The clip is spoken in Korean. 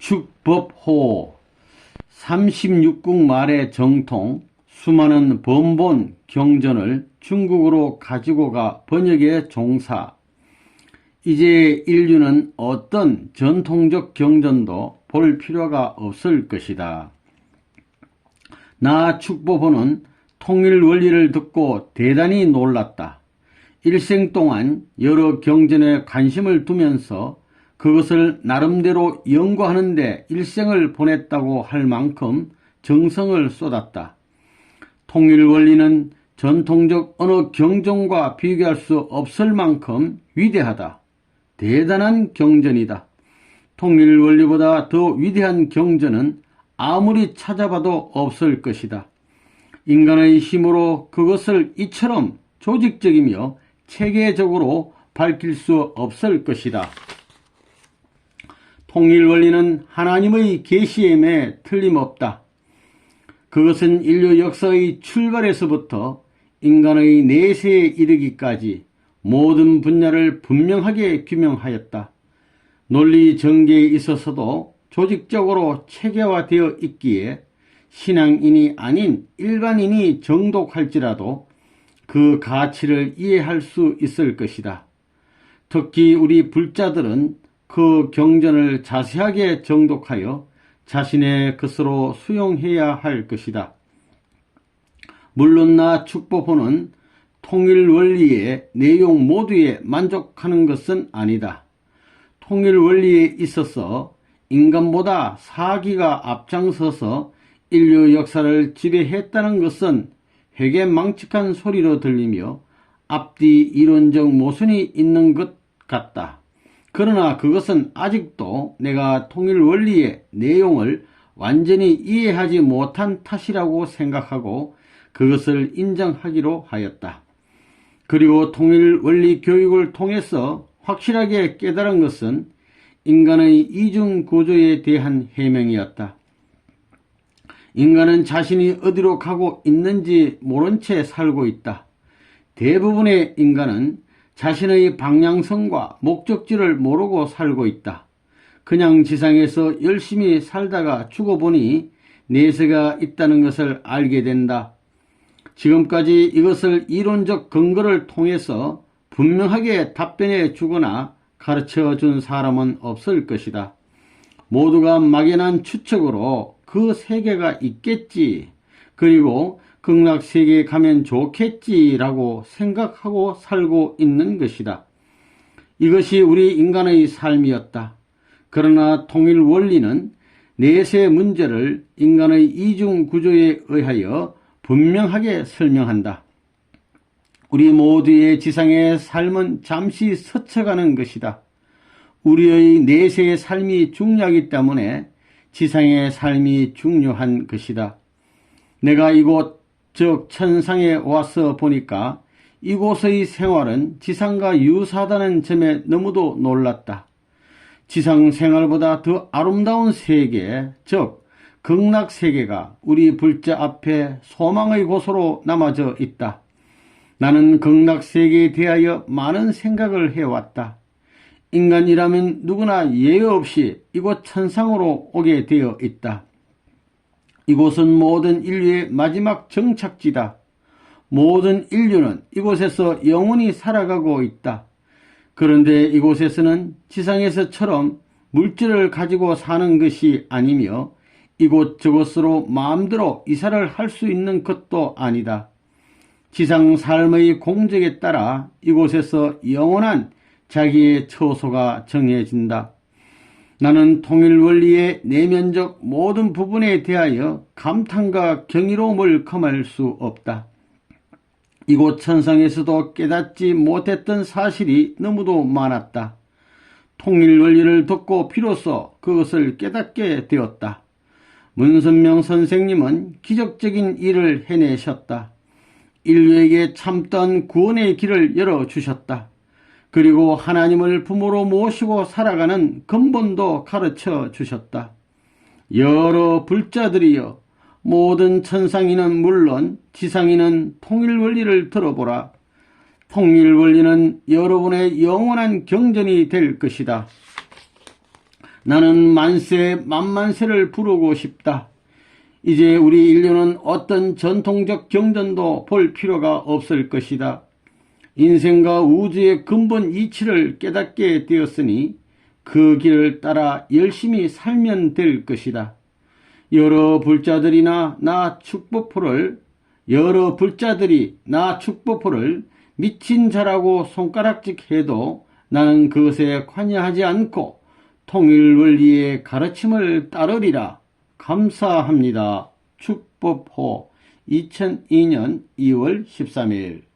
축법호 36국 말의 정통 수많은 번본 경전을 중국으로 가지고 가 번역의 종사 이제 인류는 어떤 전통적 경전도 볼 필요가 없을 것이다. 나 축보호는 통일 원리를 듣고 대단히 놀랐다. 일생 동안 여러 경전에 관심을 두면서 그것을 나름대로 연구하는데 일생을 보냈다고 할 만큼 정성을 쏟았다. 통일 원리는 전통적 어느 경전과 비교할 수 없을 만큼 위대하다. 대단한 경전이다. 통일 원리보다 더 위대한 경전은 아무리 찾아봐도 없을 것이다. 인간의 힘으로 그것을 이처럼 조직적이며 체계적으로 밝힐 수 없을 것이다. 통일 원리는 하나님의 계시임에 틀림없다. 그것은 인류 역사의 출발에서부터 인간의 내세에 이르기까지 모든 분야를 분명하게 규명하였다. 논리 전개에 있어서도 조직적으로 체계화되어 있기에 신앙인이 아닌 일반인이 정독할지라도 그 가치를 이해할 수 있을 것이다. 특히 우리 불자들은 그 경전을 자세하게 정독하여 자신의 것으로 수용해야 할 것이다. 물론 나 축복호는 통일 원리의 내용 모두에 만족하는 것은 아니다. 통일 원리에 있어서 인간보다 사기가 앞장서서 인류 역사를 지배했다는 것은 회개망측한 소리로 들리며 앞뒤 이론적 모순이 있는 것 같다. 그러나 그것은 아직도 내가 통일 원리의 내용을 완전히 이해하지 못한 탓이라고 생각하고 그것을 인정하기로 하였다. 그리고 통일 원리 교육을 통해서 확실하게 깨달은 것은 인간의 이중 구조에 대한 해명이었다. 인간은 자신이 어디로 가고 있는지 모른 채 살고 있다. 대부분의 인간은 자신의 방향성과 목적지를 모르고 살고 있다. 그냥 지상에서 열심히 살다가 죽어보니 내세가 있다는 것을 알게 된다. 지금까지 이것을 이론적 근거를 통해서 분명하게 답변해 주거나 가르쳐 준 사람은 없을 것이다. 모두가 막연한 추측으로 그 세계가 있겠지. 그리고 극락세계에 가면 좋겠지라고 생각하고 살고 있는 것이다. 이것이 우리 인간의 삶이었다. 그러나 통일 원리는 내세 문제를 인간의 이중 구조에 의하여 분명하게 설명한다. 우리 모두의 지상의 삶은 잠시 스쳐가는 것이다. 우리의 내세의 삶이 중요하기 때문에 지상의 삶이 중요한 것이다. 내가 이곳 즉 천상에 와서 보니까 이곳의 생활은 지상과 유사하다는 점에 너무도 놀랐다. 지상 생활보다 더 아름다운 세계, 즉 극락 세계가 우리 불자 앞에 소망의 곳으로 남아져 있다. 나는 극락 세계에 대하여 많은 생각을 해왔다. 인간이라면 누구나 예외 없이 이곳 천상으로 오게 되어 있다. 이곳은 모든 인류의 마지막 정착지다. 모든 인류는 이곳에서 영원히 살아가고 있다. 그런데 이곳에서는 지상에서처럼 물질을 가지고 사는 것이 아니며 이곳저곳으로 마음대로 이사를 할 수 있는 것도 아니다. 지상 삶의 공적에 따라 이곳에서 영원한 자기의 처소가 정해진다. 나는 통일 원리의 내면적 모든 부분에 대하여 감탄과 경이로움을 금할 수 없다. 이곳 천상에서도 깨닫지 못했던 사실이 너무도 많았다. 통일 원리를 듣고 비로소 그것을 깨닫게 되었다. 문선명 선생님은 기적적인 일을 해내셨다. 인류에게 참던 구원의 길을 열어주셨다. 그리고 하나님을 부모로 모시고 살아가는 근본도 가르쳐 주셨다. 여러 불자들이여 모든 천상인은 물론 지상인은 통일 원리를 들어보라. 통일 원리는 여러분의 영원한 경전이 될 것이다. 나는 만세 만만세를 부르고 싶다. 이제 우리 인류는 어떤 전통적 경전도 볼 필요가 없을 것이다. 인생과 우주의 근본 이치를 깨닫게 되었으니 그 길을 따라 열심히 살면 될 것이다. 여러 불자들이나 나 축복포를 여러 불자들이 나 축복포를 미친 자라고 손가락질 해도 나는 그것에 관여하지 않고 통일 원리의 가르침을 따르리라. 감사합니다. 축복호 2002년 2월 13일